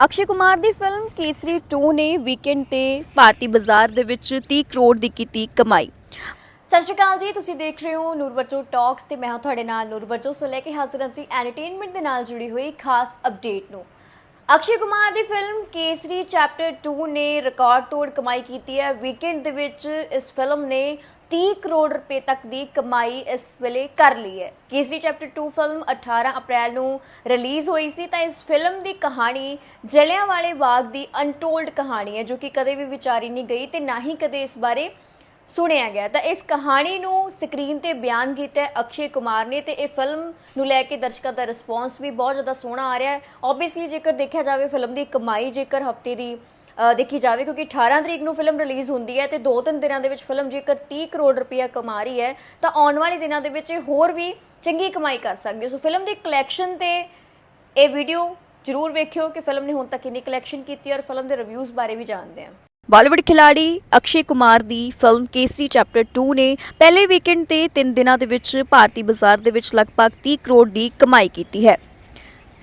ਅਕਸ਼ੇ ਕੁਮਾਰ ਦੀ ਫਿਲਮ ਕੇਸਰੀ 2 ਨੇ ਵੀਕਐਂਡ ਤੇ ਭਾਰਤੀ ਬਾਜ਼ਾਰ ਦੇ ਵਿੱਚ 30 ਕਰੋੜ ਦੀ ਕੀਤੀ ਕਮਾਈ। ਸਤਿ ਸ਼੍ਰੀ ਅਕਾਲ ਜੀ, ਤੁਸੀਂ ਦੇਖ ਰਹੇ ਹੋ ਨੂਰਵਰਜੋ ਟਾਕਸ ਤੇ ਮੈਂ ਹਾਂ ਤੁਹਾਡੇ ਨਾਲ ਨੂਰਵਰਜੋ ਤੋਂ ਲੈ ਕੇ ਹਾਜ਼ਰ ਹਾਂ ਜੀ ਐਂਟਰਟੇਨਮੈਂਟ ਦੇ ਨਾਲ ਜੁੜੀ ਹੋਈ ਖਾਸ ਅਪਡੇਟ ਨੂੰ। ਅਕਸ਼ੇ ਕੁਮਾਰ ਦੀ ਫਿਲਮ ਕੇਸਰੀ ਚੈਪਟਰ 2 ਨੇ ਰਿਕਾਰਡ ਤੋੜ ਕਮਾਈ ਕੀਤੀ ਹੈ। ਵੀਕਐਂਡ ਦੇ ਵਿੱਚ ਇਸ ਫਿਲਮ ਨੇ 30 ਕਰੋੜ ਰੁਪਏ ਤੱਕ ਦੀ ਕਮਾਈ ਇਸ ਵੇਲੇ ਕਰ ਲਈ ਹੈ। ਕੇਸਰੀ ਚੈਪਟਰ 2 ਫਿਲਮ 18 ਅਪ੍ਰੈਲ ਨੂੰ ਰਿਲੀਜ਼ ਹੋਈ ਸੀ ਤਾਂ ਇਸ ਫਿਲਮ ਦੀ ਕਹਾਣੀ ਜਲਿਆਂਵਾਲੇ ਬਾਗ ਦੀ ਅਨਟੋਲਡ ਕਹਾਣੀ ਹੈ, ਜੋ ਕਿ ਕਦੇ ਵੀ ਵਿਚਾਰੀ ਨਹੀਂ ਗਈ ਤੇ ਨਾ ਹੀ ਕਦੇ ਇਸ ਬਾਰੇ ਸੁਣਿਆ ਗਿਆ। ਤਾਂ ਇਸ ਕਹਾਣੀ ਨੂੰ ਸਕਰੀਨ ਤੇ ਬਿਆਨ ਕੀਤਾ ਹੈ ਅਕਸ਼ੇ ਕੁਮਾਰ ਨੇ ਤੇ ਇਹ ਫਿਲਮ ਨੂੰ ਲੈ ਕੇ ਦਰਸ਼ਕਾਂ ਦਾ ਰਿਸਪੌਂਸ ਵੀ ਬਹੁਤ ਜ਼ਿਆਦਾ ਸੋਹਣਾ ਆ ਰਿਹਾ ਹੈ। ਆਬਵੀਅਸਲੀ ਜੇਕਰ ਦੇਖਿਆ ਜਾਵੇ ਫਿਲਮ ਦੀ ਕਮਾਈ ਜੇਕਰ ਹਫ਼ਤੇ ਦੀ ਦੇਖੀ ਜਾਵੇ, ਕਿਉਂਕਿ 18 ਤਰੀਕ ਨੂੰ ਫਿਲਮ ਰਿਲੀਜ਼ ਹੁੰਦੀ ਹੈ ਤੇ 2-3 ਦਿਨਾਂ ਦੇ ਵਿੱਚ ਫਿਲਮ ਜੇਕਰ 30 ਕਰੋੜ ਰੁਪਇਆ ਕਮਾ ਰਹੀ ਹੈ, ਤਾਂ ਆਉਣ ਵਾਲੇ ਦਿਨਾਂ ਦੇ ਵਿੱਚ ਇਹ ਹੋਰ ਵੀ ਚੰਗੀ ਕਮਾਈ ਕਰ ਸਕਦੀ ਹੈ। ਸੋ ਫਿਲਮ ਦੀ ਕਲੈਕਸ਼ਨ ਤੇ ਇਹ ਵੀਡੀਓ ਜਰੂਰ ਵੇਖਿਓ ਕਿ ਫਿਲਮ ਨੇ ਹੁਣ ਤੱਕ ਕਿੰਨੀ ਕਲੈਕਸ਼ਨ ਕੀਤੀ ਔਰ ਫਿਲਮ ਦੇ ਰਿਵਿਊਜ਼ ਬਾਰੇ ਵੀ ਜਾਣਦੇ ਹਾਂ। ਬਾਲੀਵੁੱਡ ਖਿਲਾੜੀ ਅਕਸ਼ੇ ਕੁਮਾਰ ਦੀ ਫਿਲਮ ਕੇਸਰੀ ਚੈਪਟਰ 2 ਨੇ ਪਹਿਲੇ ਵੀਕਐਂਡ ਤੇ 3 ਦਿਨਾਂ ਦੇ ਵਿੱਚ ਭਾਰਤੀ ਬਾਜ਼ਾਰ ਦੇ ਵਿੱਚ ਲਗਭਗ 30 ਕਰੋੜ ਦੀ ਕਮਾਈ ਕੀਤੀ ਹੈ।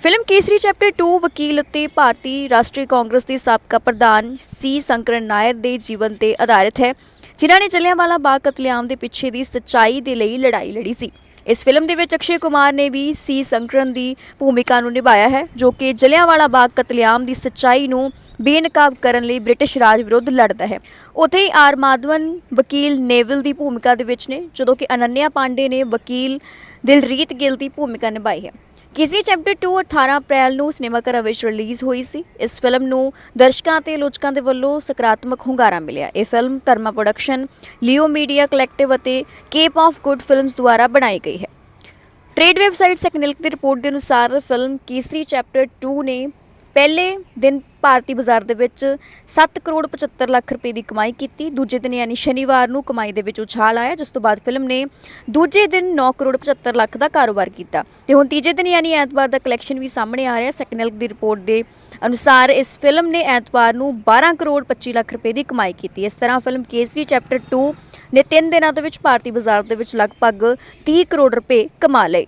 ਫਿਲਮ ਕੇਸਰੀ ਚੈਪਟਰ 2 ਵਕੀਲ ਅਤੇ ਭਾਰਤੀ ਰਾਸ਼ਟਰੀ ਕਾਂਗਰਸ ਦੇ ਸਾਬਕਾ ਪ੍ਰਧਾਨ ਸੀ ਸੰਕਰਨ ਨਾਇਰ ਦੇ ਜੀਵਨ ਤੇ ਆਧਾਰਿਤ ਹੈ, ਜਿਨ੍ਹਾਂ ਨੇ ਜਲਿਆਂਵਾਲਾ ਬਾਗ ਕਤਲੇਆਮ ਦੇ ਪਿੱਛੇ ਦੀ ਸੱਚਾਈ ਦੇ ਲਈ ਲੜਾਈ ਲੜੀ ਸੀ। ਇਸ ਫਿਲਮ ਦੇ ਵਿੱਚ ਅਕਸ਼ੇ ਕੁਮਾਰ ਨੇ ਵੀ ਸੀ ਸੰਕਰਨ ਦੀ ਭੂਮਿਕਾ ਨੂੰ ਨਿਭਾਇਆ ਹੈ, ਜੋ ਕਿ ਜਲਿਆਂਵਾਲਾ ਬਾਗ ਕਤਲੇਆਮ ਦੀ ਸੱਚਾਈ ਨੂੰ ਬੇਨਕਾਬ ਕਰਨ ਲਈ ਬ੍ਰਿਟਿਸ਼ ਰਾਜ ਵਿਰੁੱਧ ਲੜਦਾ ਹੈ। ਉੱਥੇ ਹੀ ਆਰ ਮਾਧਵਨ, ਵਕੀਲ ਨੇਵਲ ਦੀ ਭੂਮਿਕਾ ਦੇ ਵਿੱਚ ਨੇ, ਜਦੋਂ ਕਿ ਅਨੰਨਿਆ ਪਾਂਡੇ ਨੇ ਵਕੀਲ ਦਿਲਰੀਤ ਗਿੱਲ ਦੀ ਭੂਮਿਕਾ ਨਿਭਾਈ ਹੈ। ਕਿਸੀ ਚੈਪਟਰ 2 18 ਅਪ੍ਰੈਲ ਨੂੰ ਸਿਨੇਮਾ ਘਰਾਂ ਵਿੱਚ ਰਿਲੀਜ਼ ਹੋਈ ਸੀ। ਇਸ ਫਿਲਮ ਨੂੰ ਦਰਸ਼ਕਾਂ ਤੇ ਲੋਚਕਾਂ ਦੇ ਵੱਲੋਂ ਸਕਾਰਾਤਮਕ ਹੁੰਗਾਰਾ ਮਿਲਿਆ। ਇਹ film Dharma production Leo media collective ਅਤੇ ਕੇਪ ਆਫ ਗੁੱਡ ਫਿਲਮਸ ਦੁਆਰਾ ਬਣਾਈ ਗਈ ਹੈ। ਟ੍ਰੇਡ ਵੈਬਸਾਈਟ ਸੈਕਨਿਲਕ ਦੀ ਰਿਪੋਰਟ ਦੇ ਅਨੁਸਾਰ ਫਿਲਮ ਕੇਸਰੀ ਚੈਪਟਰ 2 ਨੇ ਪਹਿਲੇ ਦਿਨ ਭਾਰਤੀ ਬਾਜ਼ਾਰ ਦੇ ਵਿੱਚ 7 ਕਰੋੜ 75 ਲੱਖ ਰੁਪਏ ਦੀ ਕਮਾਈ ਕੀਤੀ। ਦੂਜੇ ਦਿਨ ਯਾਨੀ ਸ਼ਨੀਵਾਰ ਨੂੰ ਕਮਾਈ ਦੇ ਵਿੱਚ ਉਛਾਲ ਆਇਆ, ਜਿਸ ਤੋਂ ਬਾਅਦ ਫਿਲਮ ਨੇ ਦੂਜੇ ਦਿਨ 9 ਕਰੋੜ 75 ਲੱਖ ਦਾ ਕਾਰੋਬਾਰ ਕੀਤਾ। ਤੇ ਹੁਣ ਤੀਜੇ ਦਿਨ ਯਾਨੀ ਐਤਵਾਰ ਦਾ ਕਲੈਕਸ਼ਨ ਵੀ ਸਾਹਮਣੇ ਆ ਰਿਹਾ। ਸੈਕਨਲ ਦੀ ਰਿਪੋਰਟ ਦੇ ਅਨੁਸਾਰ ਇਸ ਫਿਲਮ ਨੇ ਐਤਵਾਰ ਨੂੰ 12 ਕਰੋੜ 25 ਲੱਖ ਰੁਪਏ ਦੀ ਕਮਾਈ ਕੀਤੀ। ਇਸ ਤਰ੍ਹਾਂ ਫਿਲਮ ਕੇਸਰੀ ਚੈਪਟਰ 2 ਨੇ 3 ਦਿਨਾਂ ਦੇ ਵਿੱਚ ਭਾਰਤੀ ਬਾਜ਼ਾਰ ਦੇ ਵਿੱਚ ਲਗਭਗ 30 ਕਰੋੜ ਰੁਪਏ ਕਮਾ ਲਏ।